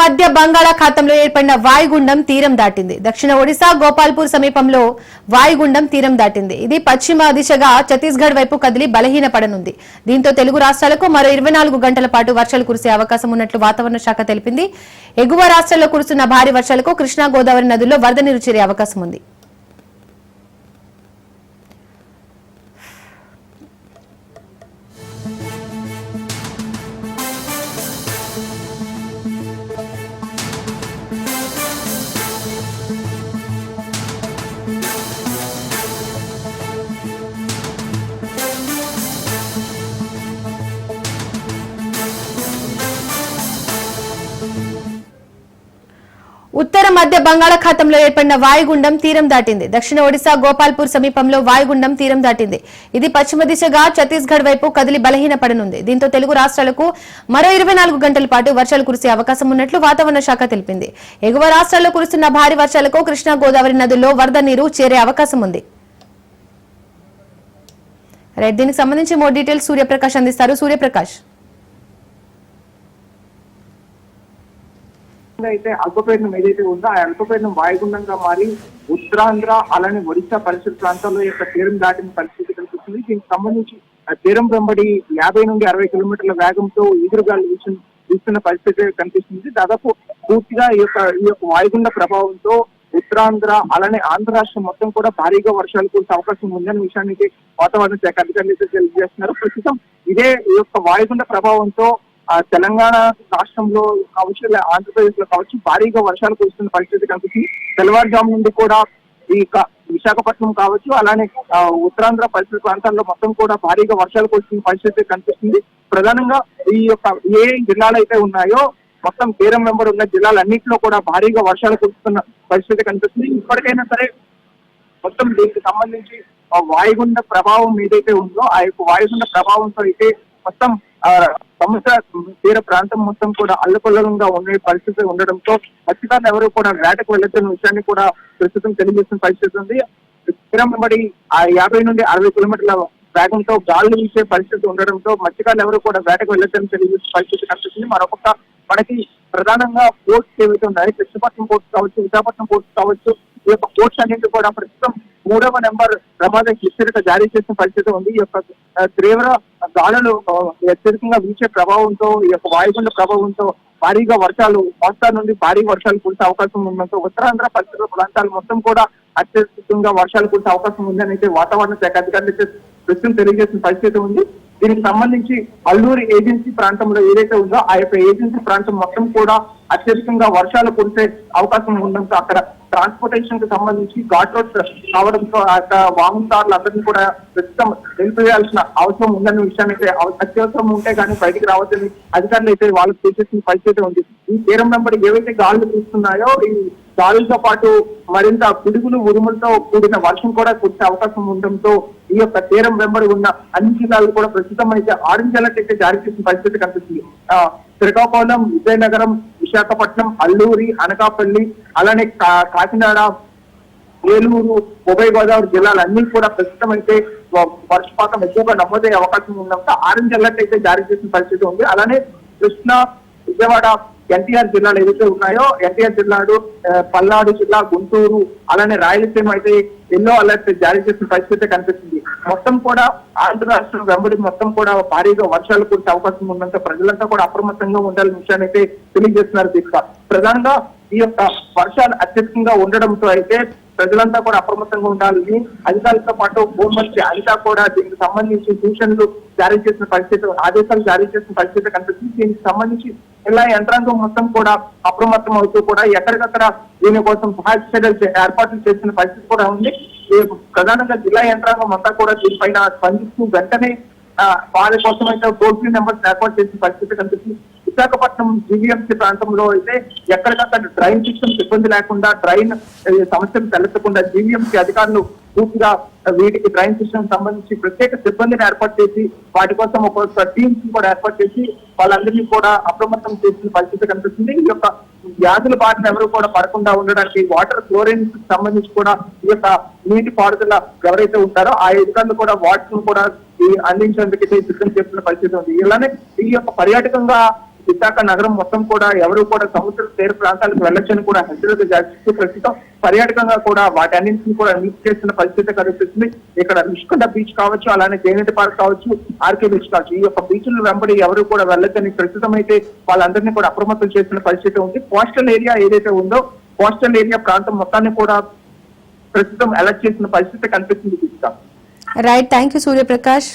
మధ్య బంగాళాఖాతంలో ఏర్పడిన వాయుగుండం తీరం దాటింది. దక్షిణ ఒడిశా గోపాల్పూర్ సమీపంలో వాయుగుండం తీరం దాటింది. ఇది పశ్చిమ దిశగా ఛత్తీస్గఢ్ వైపు కదిలి బలహీనపడనుంది. దీంతో తెలుగు రాష్ట్రాలకు మరో ఇరవై నాలుగు గంటల పాటు వర్షాలు కురిసే అవకాశం ఉన్నట్లు వాతావరణ శాఖ తెలిపింది. ఎగువ రాష్ట్రాల్లో కురుస్తున్న భారీ వర్షాలకు కృష్ణా గోదావరి నదుల్లో వరద నీరు చేరే అవకాశం ఉంది. ఉత్తర మధ్య బంగాళాఖాతంలో ఏర్పడిన వాయుగుండం తీరం దాటింది. దక్షిణ ఒడిశా గోపాల్పూర్ సమీపంలో వాయుగుండం తీరం దాటింది. ఇది పశ్చిమ దిశగా ఛత్తీస్గఢ్ వైపు కదిలి బలహీనపడనుంది. దీంతో తెలుగు రాష్ట్రాలకు మరో ఇరవై నాలుగు గంటల పాటు వర్షాలు కురిసే అవకాశం ఉన్నట్లు వాతావరణ శాఖ తెలిపింది. ఎగువ రాష్ట్రాల్లో కురుస్తున్న భారీ వర్షాలకు కృష్ణా గోదావరి నదుల్లో వరద నీరు చేరే అవకాశం ఉంది. రైట్ దీనికి సంబంధించి మోర్ డీటెయిల్స్ సూర్యప్రకాష్ అందిస్తారు. సూర్యప్రకాష్. అయితే అల్పపీడనం ఏదైతే ఉందో ఆ అల్పపీడనం వాయుగుండంగా మారి ఉత్తరాంధ్ర అలానే ఒడిశా పరిసర ప్రాంతాల్లో యొక్క తీరం దాటిన పరిస్థితి కనిపిస్తుంది. దీనికి సంబంధించి ఆ తీరం వెంబడి యాభై నుండి అరవై కిలోమీటర్ల వేగంతో ఈదురుగాలు వీసిన వీస్తున్న పరిస్థితి కనిపిస్తుంది. దాదాపు పూర్తిగా ఈ యొక్క ఈ యొక్క వాయుగుండ ప్రభావంతో ఉత్తరాంధ్ర అలానే ఆంధ్ర రాష్ట్రం మొత్తం కూడా భారీగా వర్షాలు కురిసే అవకాశం ఉందనే విషయానికి వాతావరణ శాఖ అధికారులు అయితే తెలియజేస్తున్నారు. ప్రస్తుతం ఇదే ఈ యొక్క వాయుగుండ ప్రభావంతో ఆ తెలంగాణ రాష్ట్రంలో కావచ్చు ఆంధ్రప్రదేశ్లో కావచ్చు భారీగా వర్షాలు కురుస్తున్న పరిస్థితి కనిపిస్తుంది తెల్లవారుజాము నుండి కూడా ఈ విశాఖపట్నం కావచ్చు అలానే ఉత్తరాంధ్ర పరిసర ప్రాంతాల్లో మొత్తం కూడా భారీగా వర్షాలు కురుస్తున్న పరిస్థితి కనిపిస్తుంది. ప్రధానంగా ఈ యొక్క ఏ జిల్లాలు అయితే ఉన్నాయో మొత్తం తీరం వెంబడి ఉన్న జిల్లాలన్నింటిలో కూడా భారీగా వర్షాలు కురుస్తున్న పరిస్థితి కనిపిస్తుంది. ఇప్పటికైనా సరే మొత్తం దీనికి సంబంధించి వాయుగుండ ప్రభావం ఏదైతే ఉందో ఆ యొక్క వాయుగుండ ప్రభావంతో అయితే మొత్తం సమస్య తీర ప్రాంతం మొత్తం కూడా అల్లకొల్లంగా ఉండే పరిస్థితి ఉండడంతో ఖచ్చితంగా ఎవరు కూడా వేటకు వెళ్ళొచ్చిన విషయాన్ని కూడా ప్రస్తుతం తెలియజేసిన పరిస్థితి ఉంది. తీరం వెంబడి ఆ యాభై నుండి అరవై కిలోమీటర్ల వేగంతో గాలులు వీసే పరిస్థితి ఉండడంతో మత్స్యకారులు ఎవరు కూడా వేటకు వెళ్ళొచ్చని తెలియజేసిన పరిస్థితి కనిపిస్తుంది. మరొక మనకి ప్రధానంగా పోర్ట్స్ ఏవైతే ఉన్నాయి కృష్ణపట్నం పోర్ట్స్ కావచ్చు విశాఖపట్నం పోర్ట్స్ కావచ్చు ఈ యొక్క పోర్ట్స్ అన్నింటి కూడా ప్రస్తుతం మూడవ నెంబర్ ప్రమాద హెచ్చరిక జారీ చేసిన పరిస్థితి ఉంది. ఈ యొక్క తీవ్ర గాలులు అత్యధికంగా వీచే ప్రభావంతో ఈ యొక్క వాయుగుండ ప్రభావంతో భారీగా వర్షాలు మోస్తారు నుండి భారీ వర్షాలు కురిసే అవకాశం ఉండడంతో ఉత్తరాంధ్ర పరిసర ప్రాంతాలు మొత్తం కూడా అత్యధికంగా వర్షాలు కురిసే అవకాశం ఉందని అయితే వాతావరణ శాఖ అధికారులు ప్రస్తుతం తెలియజేసిన పరిస్థితి ఉంది. దీనికి సంబంధించి అల్లూరి ఏజెన్సీ ప్రాంతంలో ఏదైతే ఉందో ఆ యొక్క ఏజెన్సీ ప్రాంతం మొత్తం కూడా అత్యధికంగా వర్షాలు కురిసే అవకాశం ఉండడంతో అక్కడ ట్రాన్స్పోర్టేషన్కి సంబంధించి ఘాట్ రోడ్స్ కావడంతో ఆ యొక్క వాహనదారులందరినీ కూడా ప్రస్తుతం నిలిపివేయాల్సిన అవసరం ఉందన్న విషయాన్ని అయితే అత్యవసరం ఉంటే కానీ బయటికి రావద్దని అధికారులు అయితే వాళ్ళకి సూచించిన పరిస్థితి ఉంది. ఈ తీరం వెంబడి ఏవైతే గాలులు తీస్తున్నాయో ఈ గాలులతో పాటు మరింత పిడుగులు ఉరుములతో కూడిన వర్షం కూడా కురిసే అవకాశం ఉండడంతో ఈ యొక్క తీరం వెంబడి ఉన్న అన్ని జిల్లాలు కూడా ప్రస్తుతం అయితే ఆరెంజ్ అలర్ట్ అయితే జారీ చేసిన పరిస్థితి కనిపిస్తుంది. శ్రీకాకుళం విజయనగరం విశాఖపట్నం అల్లూరి అనకాపల్లి అలానే కా- కాకినాడ ఏలూరు ఉభయ గోదావరి జిల్లాలన్నీ కూడా ప్రస్తుతం అయితే వర్షపాతం ఎక్కువగా నమోదయ్యే అవకాశం ఉన్నంత ఆరెంజ్ అలర్ట్ అయితే జారీ చేసిన పరిస్థితి ఉంది. అలానే కృష్ణా విజయవాడ ఎన్టీఆర్ జిల్లాలు ఏవైతే ఉన్నాయో ఎన్టీఆర్ జిల్లాలు పల్నాడు జిల్లా గుంటూరు అలానే రాయలసీమ అయితే ఎల్లో అలర్ట్ జారీ చేసిన పరిస్థితి కనిపిస్తుంది. మొత్తం కూడా ఆంధ్ర రాష్ట్ర వెంబడి మొత్తం కూడా భారీగా వర్షాలు కురిసే అవకాశం ఉన్నంత ప్రజలంతా కూడా అప్రమత్తంగా ఉండాలని విషయాన్ని అయితే తెలియజేస్తున్నారు దీక్ష ప్రధానంగా ఈ యొక్క వర్షాలు అత్యధికంగా ఉండడంతో అయితే ప్రజలంతా కూడా అప్రమత్తంగా ఉండాలని అధికారులతో పాటు హోంమంత్రి అనిత కూడా దీనికి సంబంధించి సూచనలు జారీ చేసిన పరిస్థితి ఆదేశాలు జారీ చేసిన పరిస్థితి కనిపిస్తుంది. దీనికి సంబంధించి ఇలా యంత్రాంగం మొత్తం కూడా అప్రమత్తం అవుతూ కూడా ఎక్కడికక్కడ దీనికోసం సహాయ చర్యలు ఏర్పాట్లు చేసిన పరిస్థితి కూడా ఉంది. ప్రధానంగా జిల్లా యంత్రాంగం అంతా కూడా దీనిపైన స్పందిస్తూ వెంటనే ఆ, వారి కోసం అయితే టోల్ ఫ్రీ నెంబర్స్ ఏర్పాటు చేసిన పరిస్థితి కనిపిస్తుంది. విశాఖపట్నం జీవీఎంసీ ప్రాంతంలో అయితే ఎక్కడికక్కడ డ్రైన్ సిస్టమ్స్ ఇబ్బంది లేకుండా డ్రైన్ సమస్యలు తలెత్తకుండా జీవీఎంసీ అధికారులు పూర్తిగా వీటికి డ్రైన్ సిస్టమ్ సంబంధించి ప్రత్యేక సిబ్బందిని ఏర్పాటు చేసి వాటి కోసం ఒక టీమ్స్ కూడా ఏర్పాటు చేసి వాళ్ళందరినీ కూడా అప్రమత్తం చేసిన పరిస్థితి కనిపిస్తుంది. ఈ యొక్క వ్యాధుల బారిన ఎవరు కూడా పడకుండా ఉండడానికి వాటర్ క్లోరిన్ సంబంధించి కూడా ఈ యొక్క నీటి పారుదల ఎవరైతే ఉంటారో ఆ అధికారులు కూడా వాటర్ కూడా అందించేందుకైతే సిద్ధం చేస్తున్న పరిస్థితి ఉంది. ఇలానే ఈ యొక్క పర్యాటకంగా విశాఖ నగరం మొత్తం కూడా ఎవరు కూడా సముద్ర తీర ప్రాంతాలకు వెళ్ళొచ్చని కూడా హెచ్చరిక జారీ చేస్తూ ప్రస్తుతం పర్యాటకంగా కూడా వాటన్నింటిని కూడా నిలిపి చేసిన పరిస్థితి కనిపిస్తుంది. ఇక్కడ రుషికొండ బీచ్ కావచ్చు అలానే తేనెటి పార్క్ కావచ్చు ఆర్కే బీచ్ కావచ్చు ఈ యొక్క బీచ్ల వెంబడి ఎవరు కూడా వెళ్ళొచ్చని ప్రస్తుతం అయితే వాళ్ళందరినీ కూడా అప్రమత్తం చేస్తున్న పరిస్థితి ఉంది. కోస్టల్ ఏరియా ఏదైతే ఉందో కోస్టల్ ఏరియా ప్రాంతం మొత్తాన్ని కూడా ప్రస్తుతం అలర్ట్ చేసిన పరిస్థితి కనిపిస్తుంది. Right thank you Suryaprakash.